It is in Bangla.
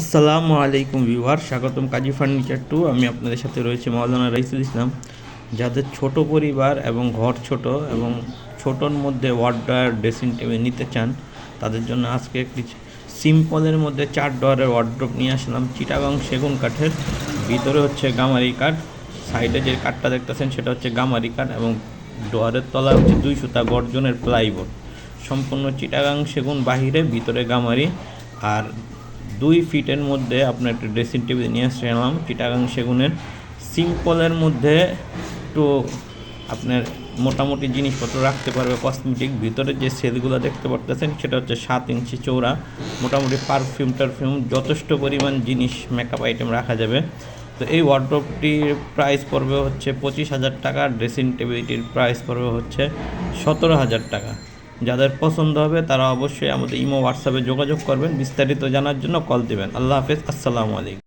আসসালামু আলাইকুম ভিউয়ার, স্বাগতম কাজী ফার্নিচার টু। আমি আপনাদের সাথে রয়েছে মাওলানা রাইসুল ইসলাম। যাদের ছোট পরিবার এবং ঘর ছোট এবং ছোটোর মধ্যে ওয়ার্ডার ড্রেসিং টেবিল নিতে চান, তাদের জন্য আজকে একটি সিম্পলের মধ্যে চার ডোয়ারের ওয়ার্ড্রপ নিয়ে আসলাম। চিটাগাং সেগুন কাঠের, ভিতরে হচ্ছে গামারি কাঠ, সাইডে যে কাঠটা দেখতেছেন সেটা হচ্ছে গামারি কাঠ এবং ডোয়ারের তলায় হচ্ছে দুই সুতা গর্জনের প্লাইবোর্ড। সম্পূর্ণ চিটাগাং সেগুন বাহিরে, ভিতরে গামারি আর দুই ফিটের মধ্যে আপনার একটা ড্রেসিং টেবিল নিয়ে আসছে আসলাম চিটাগাং সেগুনের সিম্পলের মধ্যে একটু আপনার মোটামুটি জিনিসপত্র রাখতে পারবে কসমেটিক ভিতরে যে সেলগুলো দেখতে পারতেছেন সেটা হচ্ছে সাত ইঞ্চি চৌড়া মোটামুটি পারফিউম টারফিউম, যথেষ্ট পরিমাণ জিনিস মেকআপ আইটেম রাখা যাবে। তো এই ওয়ার্ড্রপটির প্রাইস পড়বে হচ্ছে পঁচিশ হাজার টাকা ড্রেসিং টেবিলটির প্রাইস পড়বে হচ্ছে সতেরো হাজার টাকা। যাদের পছন্দ হবে তারা অবশ্যই আমাদের ইমো, হোয়াটসঅ্যাপে যোগাযোগ করবেন। বিস্তারিত জানার জন্য কল দেবেন। আল্লাহ হাফেজ। আসসালামু আলাইকুম।